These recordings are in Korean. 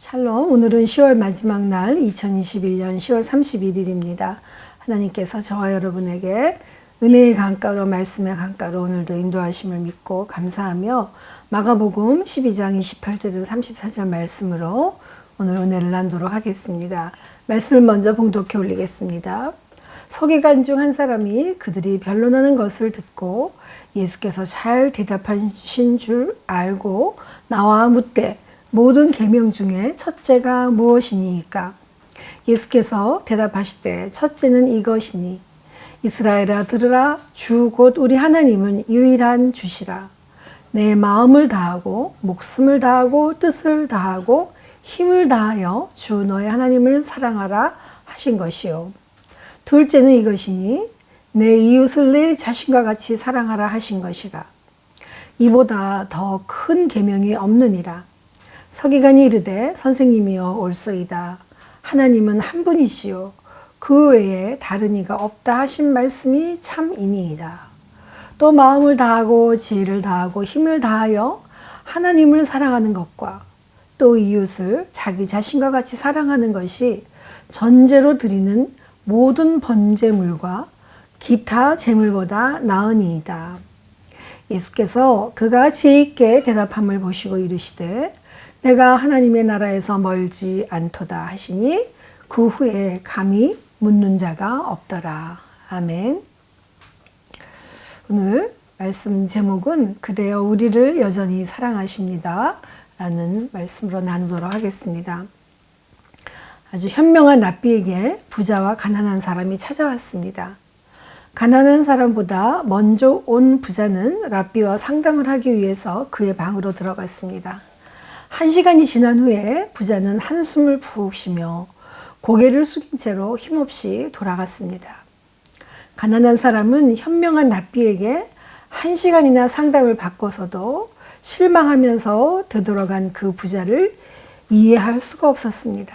샬롬, 오늘은 10월 마지막 날 2021년 10월 31일입니다. 하나님께서 저와 여러분에게 은혜의 강가로 말씀의 강가로 오늘도 인도하심을 믿고 감사하며 마가복음 12장 28절에서 34절 말씀으로 오늘 은혜를 나누도록 하겠습니다. 말씀을 먼저 봉독해 올리겠습니다. 서기관 중 한 사람이 그들이 변론하는 것을 듣고 예수께서 잘 대답하신 줄 알고 나와 묻되 모든 계명 중에 첫째가 무엇이니까? 예수께서 대답하시되 첫째는 이것이니 이스라엘아 들으라 주 곧 우리 하나님은 유일한 주시라. 내 마음을 다하고 목숨을 다하고 뜻을 다하고 힘을 다하여 주 너의 하나님을 사랑하라 하신 것이요. 둘째는 이것이니 내 이웃을 내 자신과 같이 사랑하라 하신 것이라. 이보다 더 큰 계명이 없느니라 서기관이 이르되 선생님이여 올소이다. 하나님은 한 분이시요 그 외에 다른 이가 없다 하신 말씀이 참이니이다. 또 마음을 다하고 지혜를 다하고 힘을 다하여 하나님을 사랑하는 것과 또 이웃을 자기 자신과 같이 사랑하는 것이 전제로 드리는 모든 번제물과 기타 제물보다 나으니이다. 예수께서 그가 지혜 있게 대답함을 보시고 이르시되 내가 하나님의 나라에서 멀지 않도다 하시니 그 후에 감히 묻는 자가 없더라. 아멘. 오늘 말씀 제목은 그대여 우리를 여전히 사랑하십니다. 라는 말씀으로 나누도록 하겠습니다. 아주 현명한 랍비에게 부자와 가난한 사람이 찾아왔습니다. 가난한 사람보다 먼저 온 부자는 랍비와 상담을 하기 위해서 그의 방으로 들어갔습니다. 한 시간이 지난 후에 부자는 한숨을 푹 쉬며 고개를 숙인 채로 힘없이 돌아갔습니다. 가난한 사람은 현명한 납비에게 한 시간이나 상담을 받고서도 실망하면서 되돌아간 그 부자를 이해할 수가 없었습니다.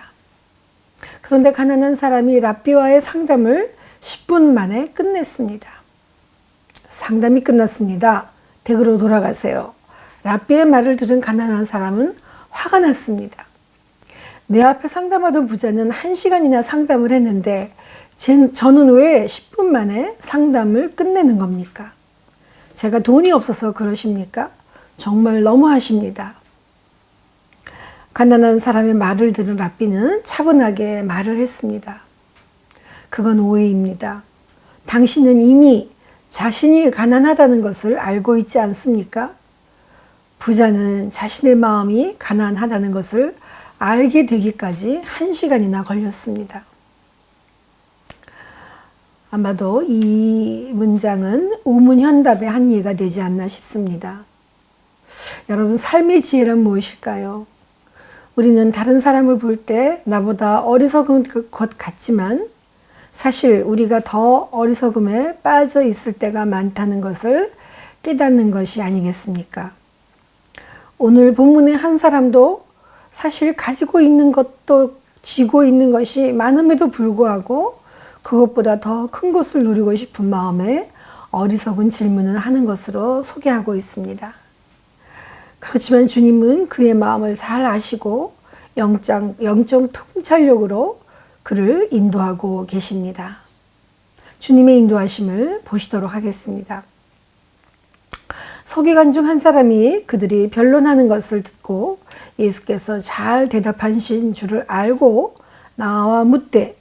그런데 가난한 사람이 랍비와의 상담을 10분 만에 끝냈습니다. 상담이 끝났습니다. 댁으로 돌아가세요. 랍비의 말을 들은 가난한 사람은 화가 났습니다. 내 앞에 상담하던 부자는 1시간이나 상담을 했는데 저는 왜 10분 만에 상담을 끝내는 겁니까? 제가 돈이 없어서 그러십니까? 정말 너무하십니다. 가난한 사람의 말을 들은 랍비는 차분하게 말을 했습니다. 그건 오해입니다. 당신은 이미 자신이 가난하다는 것을 알고 있지 않습니까? 부자는 자신의 마음이 가난하다는 것을 알게 되기까지 한 시간이나 걸렸습니다. 아마도 이 문장은 우문현답의 한 예가 되지 않나 싶습니다. 여러분, 삶의 지혜란 무엇일까요? 우리는 다른 사람을 볼 때 나보다 어리석은 것 같지만 사실 우리가 더 어리석음에 빠져 있을 때가 많다는 것을 깨닫는 것이 아니겠습니까? 오늘 본문의 한 사람도 사실 가지고 있는 것도 쥐고 있는 것이 많음에도 불구하고 그것보다 더 큰 것을 누리고 싶은 마음에 어리석은 질문을 하는 것으로 소개하고 있습니다. 그렇지만 주님은 그의 마음을 잘 아시고 영적, 영적 통찰력으로 그를 인도하고 계십니다. 주님의 인도하심을 보시도록 하겠습니다. 서기관 중 한 사람이 그들이 변론하는 것을 듣고 예수께서 잘 대답하신 줄을 알고 나와 묻되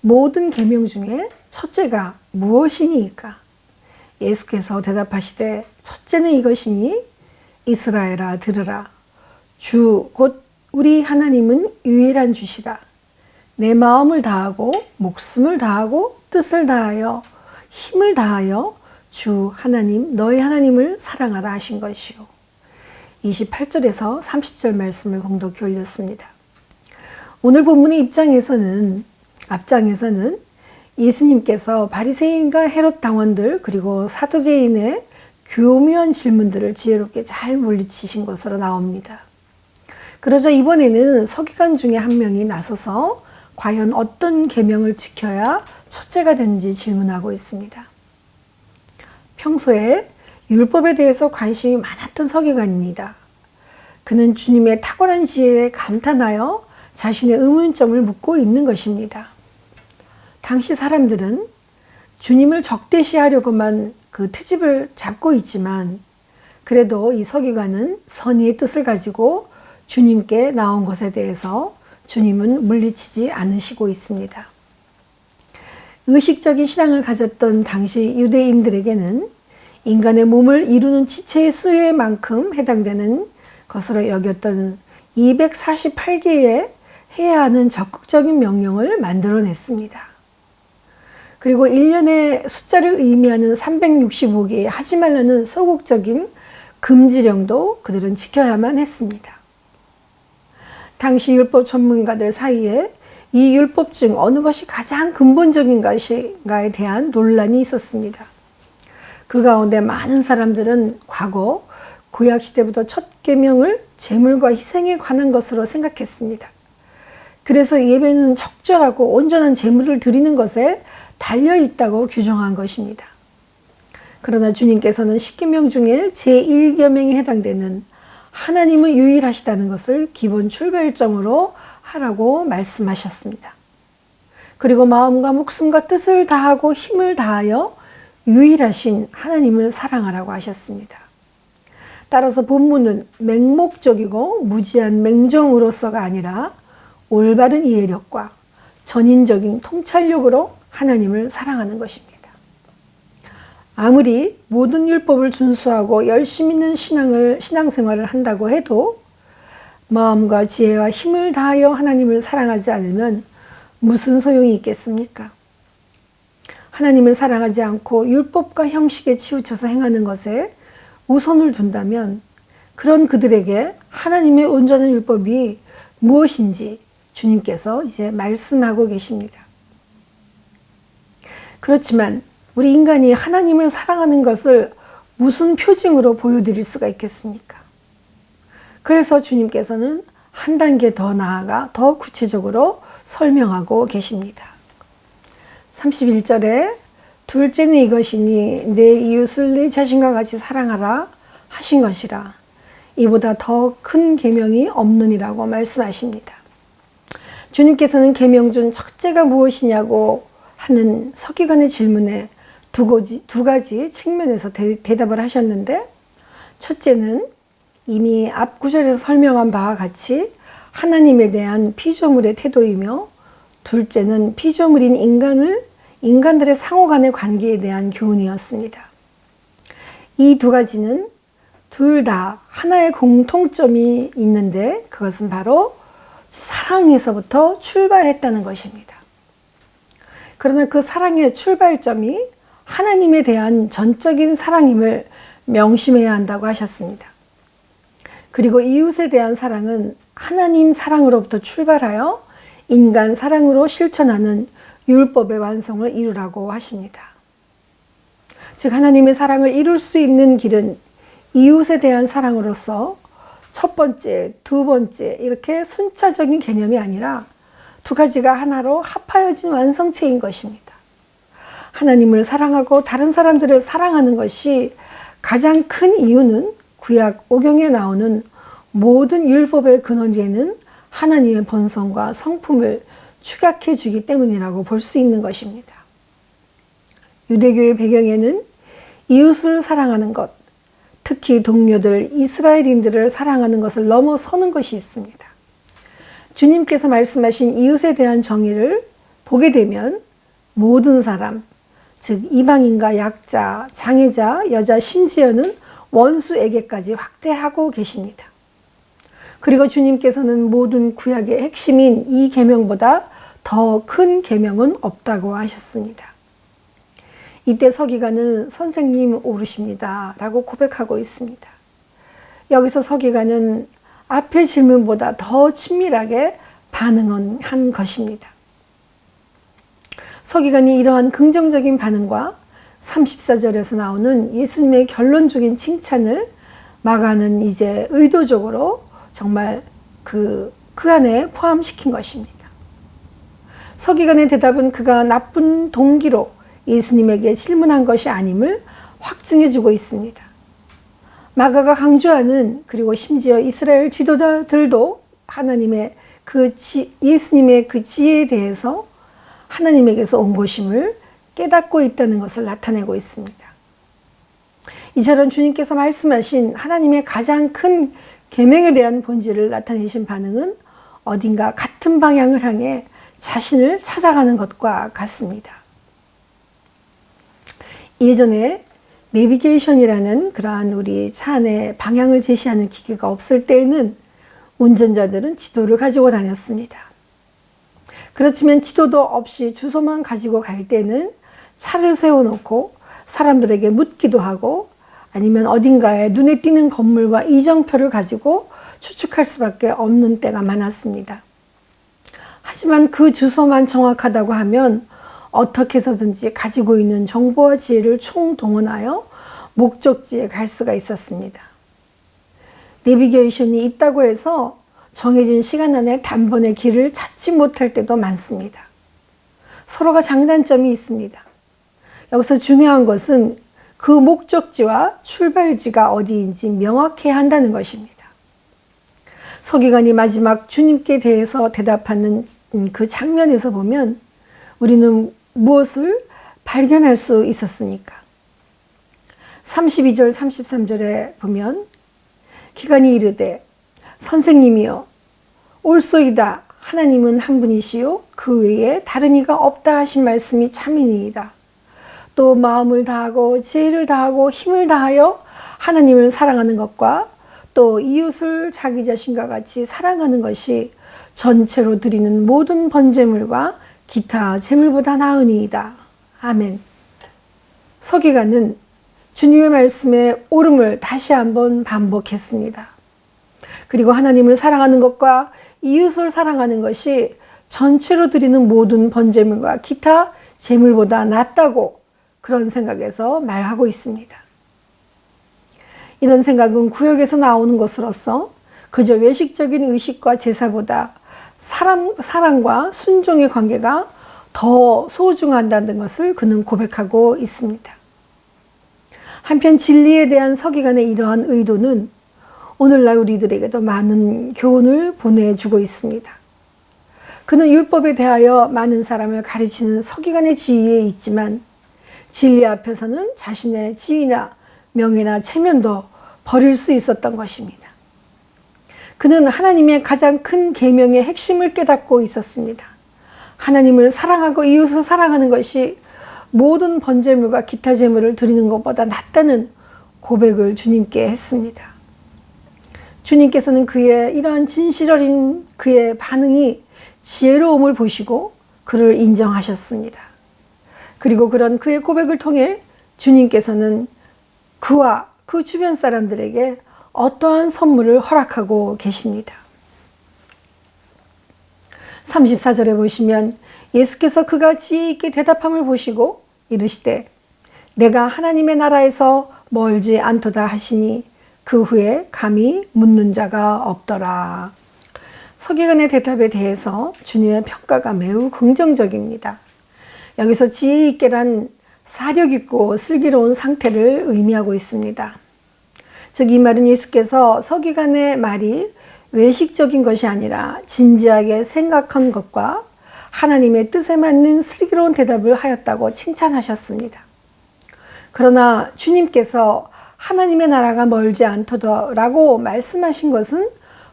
모든 계명 중에 첫째가 무엇이니까? 예수께서 대답하시되 첫째는 이것이니 이스라엘아 들으라 주 곧 우리 하나님은 유일한 주시라 내 마음을 다하고 목숨을 다하고 뜻을 다하여 힘을 다하여 주 하나님 너희 하나님을 사랑하라 하신 것이요. 28절에서 30절 말씀을 공독해 올렸습니다. 오늘 본문의 입장에서는 앞장에서는 예수님께서 바리새인과 헤롯 당원들 그리고 사두개인의 교묘한 질문들을 지혜롭게 잘 물리치신 것으로 나옵니다. 그러자 이번에는 서기관 중에 한 명이 나서서 과연 어떤 계명을 지켜야 첫째가 되는지 질문하고 있습니다. 평소에 율법에 대해서 관심이 많았던 서기관입니다. 그는 주님의 탁월한 지혜에 감탄하여 자신의 의문점을 묻고 있는 것입니다. 당시 사람들은 주님을 적대시하려고만 그 트집을 잡고 있지만 그래도 이 서기관은 선의의 뜻을 가지고 주님께 나온 것에 대해서 주님은 물리치지 않으시고 있습니다. 의식적인 신앙을 가졌던 당시 유대인들에게는 인간의 몸을 이루는 지체의 수의 만큼 해당되는 것으로 여겼던 248개의 해야 하는 적극적인 명령을 만들어냈습니다. 그리고 1년의 숫자를 의미하는 365개의 하지 말라는 소극적인 금지령도 그들은 지켜야만 했습니다. 당시 율법 전문가들 사이에 이 율법 중 어느 것이 가장 근본적인 것인가에 대한 논란이 있었습니다. 그 가운데 많은 사람들은 과거 구약 시대부터 첫 계명을 제물과 희생에 관한 것으로 생각했습니다. 그래서 예배는 적절하고 온전한 제물을 드리는 것에 달려 있다고 규정한 것입니다. 그러나 주님께서는 십계명 중에 제1계명에 해당되는 하나님은 유일하시다는 것을 기본 출발점으로 하라고 말씀하셨습니다. 그리고 마음과 목숨과 뜻을 다하고 힘을 다하여 유일하신 하나님을 사랑하라고 하셨습니다. 따라서 본문은 맹목적이고 무지한 맹정으로서가 아니라 올바른 이해력과 전인적인 통찰력으로 하나님을 사랑하는 것입니다. 아무리 모든 율법을 준수하고 열심 있는 신앙을 신앙생활을 한다고 해도 마음과 지혜와 힘을 다하여 하나님을 사랑하지 않으면 무슨 소용이 있겠습니까? 하나님을 사랑하지 않고 율법과 형식에 치우쳐서 행하는 것에 우선을 둔다면 그런 그들에게 하나님의 온전한 율법이 무엇인지 주님께서 이제 말씀하고 계십니다. 그렇지만 우리 인간이 하나님을 사랑하는 것을 무슨 표징으로 보여드릴 수가 있겠습니까? 그래서 주님께서는 한 단계 더 나아가 더 구체적으로 설명하고 계십니다. 31절에 둘째는 이것이니 내 이웃을 내 자신과 같이 사랑하라 하신 것이라 이보다 더 큰 계명이 없느니라고 말씀하십니다. 주님께서는 계명 중 첫째가 무엇이냐고 하는 서기관의 질문에 두 가지, 두 가지 측면에서 대, 대답을 하셨는데 첫째는 이미 앞 구절에서 설명한 바와 같이 하나님에 대한 피조물의 태도이며 둘째는 피조물인 인간을 인간들의 상호 간의 관계에 대한 교훈이었습니다. 이 두 가지는 둘 다 하나의 공통점이 있는데 그것은 바로 사랑에서부터 출발했다는 것입니다. 그러나 그 사랑의 출발점이 하나님에 대한 전적인 사랑임을 명심해야 한다고 하셨습니다. 그리고 이웃에 대한 사랑은 하나님 사랑으로부터 출발하여 인간 사랑으로 실천하는 율법의 완성을 이루라고 하십니다. 즉, 하나님의 사랑을 이룰 수 있는 길은 이웃에 대한 사랑으로서 첫 번째, 두 번째, 이렇게 순차적인 개념이 아니라 두 가지가 하나로 합하여진 완성체인 것입니다. 하나님을 사랑하고 다른 사람들을 사랑하는 것이 가장 큰 이유는 구약 오경에 나오는 모든 율법의 근원에는 하나님의 본성과 성품을 축약해 주기 때문이라고 볼 수 있는 것입니다. 유대교의 배경에는 이웃을 사랑하는 것, 특히 동료들, 이스라엘인들을 사랑하는 것을 넘어서는 것이 있습니다. 주님께서 말씀하신 이웃에 대한 정의를 보게 되면 모든 사람, 즉 이방인과 약자, 장애자, 여자, 심지어는 원수에게까지 확대하고 계십니다. 그리고 주님께서는 모든 구약의 핵심인 이 계명보다 더 큰 계명은 없다고 하셨습니다. 이때 서기관은 선생님 오르십니다 라고 고백하고 있습니다. 여기서 서기관은 앞의 질문보다 더 친밀하게 반응한 것입니다. 서기관이 이러한 긍정적인 반응과 34절에서 나오는 예수님의 결론적인 칭찬을 마가는 이제 의도적으로 정말 그, 그 안에 포함시킨 것입니다. 서기관의 대답은 그가 나쁜 동기로 예수님에게 질문한 것이 아님을 확증해 주고 있습니다. 마가가 강조하는 그리고 심지어 이스라엘 지도자들도 하나님의 그 지, 예수님의 그 지혜에 대해서 하나님에게서 온 것임을 깨닫고 있다는 것을 나타내고 있습니다. 이처럼 주님께서 말씀하신 하나님의 가장 큰 계명에 대한 본질을 나타내신 반응은 어딘가 같은 방향을 향해 자신을 찾아가는 것과 같습니다. 예전에 내비게이션이라는 그러한 우리 차 안에 방향을 제시하는 기계가 없을 때에는 운전자들은 지도를 가지고 다녔습니다. 그렇지만 지도도 없이 주소만 가지고 갈 때는 차를 세워놓고 사람들에게 묻기도 하고 아니면 어딘가에 눈에 띄는 건물과 이정표를 가지고 추측할 수밖에 없는 때가 많았습니다. 하지만 그 주소만 정확하다고 하면 어떻게 해서든지 가지고 있는 정보와 지혜를 총동원하여 목적지에 갈 수가 있었습니다. 내비게이션이 있다고 해서 정해진 시간 안에 단번에 길을 찾지 못할 때도 많습니다. 서로가 장단점이 있습니다. 여기서 중요한 것은 그 목적지와 출발지가 어디인지 명확해야 한다는 것입니다. 서기관이 마지막 주님께 대해서 대답하는 그 장면에서 보면 우리는 무엇을 발견할 수 있었으니까. 32절, 33절에 보면 기관이 이르되 선생님이여 올소이다 하나님은 한 분이시요 그 외에 다른 이가 없다 하신 말씀이 참이니이다. 또 마음을 다하고 지혜를 다하고 힘을 다하여 하나님을 사랑하는 것과 또 이웃을 자기 자신과 같이 사랑하는 것이 전체로 드리는 모든 번제물과 기타 제물보다 나으니이다. 아멘. 서기관은 주님의 말씀에 옳음을 다시 한번 반복했습니다. 그리고 하나님을 사랑하는 것과 이웃을 사랑하는 것이 전체로 드리는 모든 번제물과 기타 제물보다 낫다고 그런 생각에서 말하고 있습니다. 이런 생각은 구역에서 나오는 것으로서 그저 외식적인 의식과 제사보다 사람, 사랑과 순종의 관계가 더 소중한다는 것을 그는 고백하고 있습니다. 한편 진리에 대한 서기관의 이러한 의도는 오늘날 우리들에게도 많은 교훈을 보내주고 있습니다. 그는 율법에 대하여 많은 사람을 가르치는 서기관의 지위에 있지만 진리 앞에서는 자신의 지위나 명예나 체면도 버릴 수 있었던 것입니다. 그는 하나님의 가장 큰 계명의 핵심을 깨닫고 있었습니다. 하나님을 사랑하고 이웃을 사랑하는 것이 모든 번제물과 기타 제물을 드리는 것보다 낫다는 고백을 주님께 했습니다. 주님께서는 그의 이러한 진실 어린 그의 반응이 지혜로움을 보시고 그를 인정하셨습니다. 그리고 그런 그의 고백을 통해 주님께서는 그와 그 주변 사람들에게 어떠한 선물을 허락하고 계십니다. 34절에 보시면 예수께서 그가 지혜 있게 대답함을 보시고 이르시되 내가 하나님의 나라에서 멀지 않도다 하시니 그 후에 감히 묻는 자가 없더라. 서기관의 대답에 대해서 주님의 평가가 매우 긍정적입니다. 여기서 지혜 있게란 사력 있고 슬기로운 상태를 의미하고 있습니다. 즉, 이 말은 예수께서 서기관의 말이 외식적인 것이 아니라 진지하게 생각한 것과 하나님의 뜻에 맞는 슬기로운 대답을 하였다고 칭찬하셨습니다. 그러나 주님께서 하나님의 나라가 멀지 않도다라고 말씀하신 것은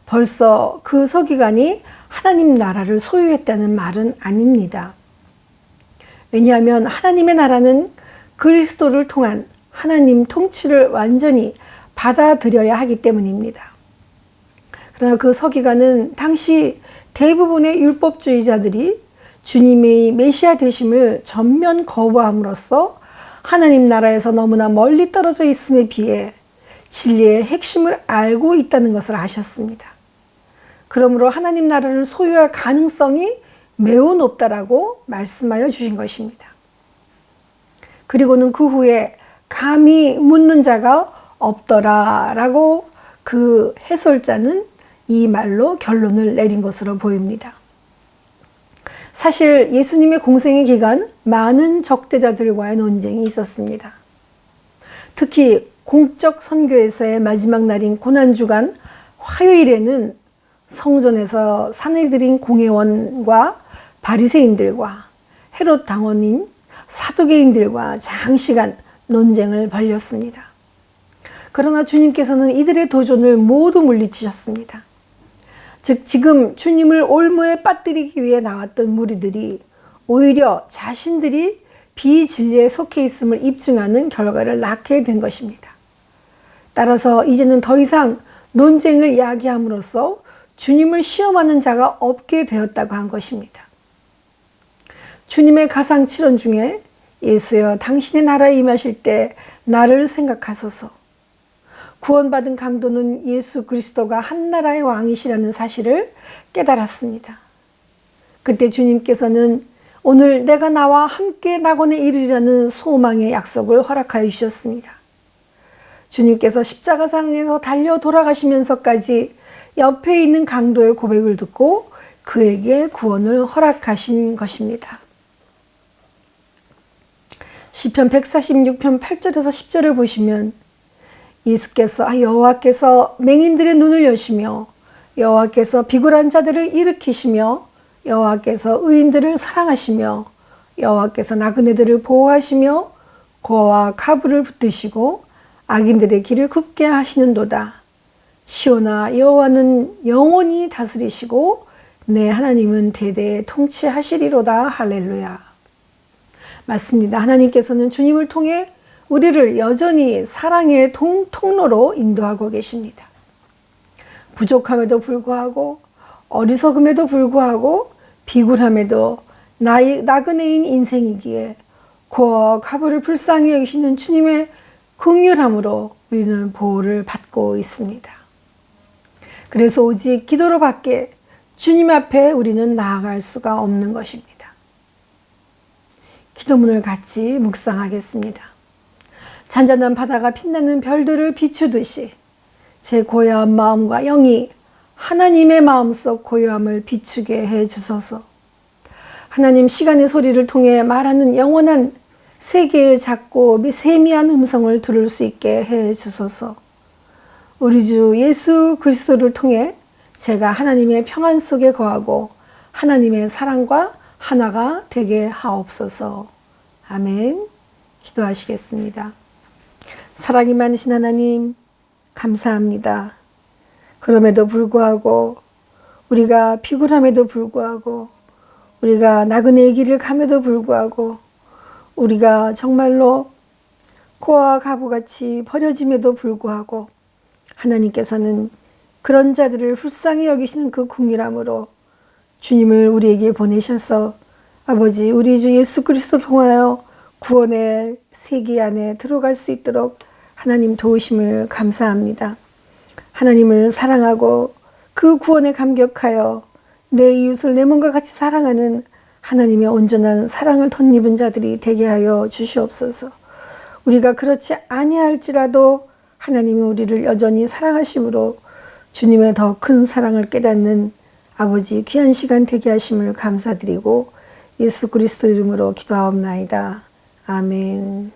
벌써 그 서기관이 하나님 나라를 소유했다는 말은 아닙니다. 왜냐하면 하나님의 나라는 그리스도를 통한 하나님 통치를 완전히 받아들여야 하기 때문입니다. 그러나 그 서기관은 당시 대부분의 율법주의자들이 주님의 메시아 되심을 전면 거부함으로써 하나님 나라에서 너무나 멀리 떨어져 있음에 비해 진리의 핵심을 알고 있다는 것을 아셨습니다. 그러므로 하나님 나라를 소유할 가능성이 매우 높다라고 말씀하여 주신 것입니다. 그리고는 그 후에 감히 묻는 자가 없더라라고 그 해설자는 이 말로 결론을 내린 것으로 보입니다. 사실 예수님의 공생의 기간 많은 적대자들과의 논쟁이 있었습니다. 특히 공적 선교에서의 마지막 날인 고난주간 화요일에는 성전에서 사내들인 공회원과 바리새인들과 헤롯 당원인 사두개인들과 장시간 논쟁을 벌였습니다. 그러나 주님께서는 이들의 도전을 모두 물리치셨습니다. 즉 지금 주님을 올무에 빠뜨리기 위해 나왔던 무리들이 오히려 자신들이 비진리에 속해 있음을 입증하는 결과를 낳게 된 것입니다. 따라서 이제는 더 이상 논쟁을 야기함으로써 주님을 시험하는 자가 없게 되었다고 한 것입니다. 주님의 가상 칠언 중에 예수여 당신의 나라에 임하실 때 나를 생각하소서. 구원받은 강도는 예수 그리스도가 한 나라의 왕이시라는 사실을 깨달았습니다. 그때 주님께서는 오늘 내가 나와 함께 낙원에 이르리라는 소망의 약속을 허락하여 주셨습니다. 주님께서 십자가상에서 달려 돌아가시면서까지 옆에 있는 강도의 고백을 듣고 그에게 구원을 허락하신 것입니다. 시편 146편 8절에서 10절을 보시면 예수께서 아, 여호와께서 맹인들의 눈을 여시며 여호와께서 비굴한 자들을 일으키시며 여호와께서 의인들을 사랑하시며 여호와께서 나그네들을 보호하시며 고와 가부를 붙드시고 악인들의 길을 굽게 하시는도다. 시오나 여호와는 영원히 다스리시고 내 하나님은 대대 통치하시리로다. 할렐루야. 맞습니다. 하나님께서는 주님을 통해 우리를 여전히 사랑의 통, 통로로 인도하고 계십니다. 부족함에도 불구하고 어리석음에도 불구하고 비굴함에도 나이, 나그네인 인생이기에 고와 가부를 불쌍히 여기시는 주님의 긍휼함으로 우리는 보호를 받고 있습니다. 그래서 오직 기도로밖에 주님 앞에 우리는 나아갈 수가 없는 것입니다. 기도문을 같이 묵상하겠습니다. 잔잔한 바다가 빛나는 별들을 비추듯이 제 고요한 마음과 영이 하나님의 마음속 고요함을 비추게 해 주소서. 하나님 시간의 소리를 통해 말하는 영원한 세계의 작고 세미한 음성을 들을 수 있게 해 주소서. 우리 주 예수 그리스도를 통해 제가 하나님의 평안 속에 거하고 하나님의 사랑과 하나가 되게 하옵소서. 아멘. 기도하시겠습니다. 사랑이 많으신 하나님, 감사합니다. 그럼에도 불구하고, 우리가 비굴함에도 불구하고, 우리가 나그네의 길을 감에도 불구하고, 우리가 정말로 고와 가부같이 버려짐에도 불구하고, 하나님께서는 그런 자들을 불쌍히 여기시는 그 궁일함으로 주님을 우리에게 보내셔서 아버지 우리 주 예수 그리스도 통하여 구원의 세계 안에 들어갈 수 있도록 하나님 도우심을 감사합니다. 하나님을 사랑하고 그 구원에 감격하여 내 이웃을 내 몸과 같이 사랑하는 하나님의 온전한 사랑을 덧입은 자들이 되게 하여 주시옵소서. 우리가 그렇지 아니할지라도 하나님이 우리를 여전히 사랑하심으로 주님의 더 큰 사랑을 깨닫는 아버지 귀한 시간 되게 하심을 감사드리고 예수 그리스도 이름으로 기도하옵나이다. 아멘.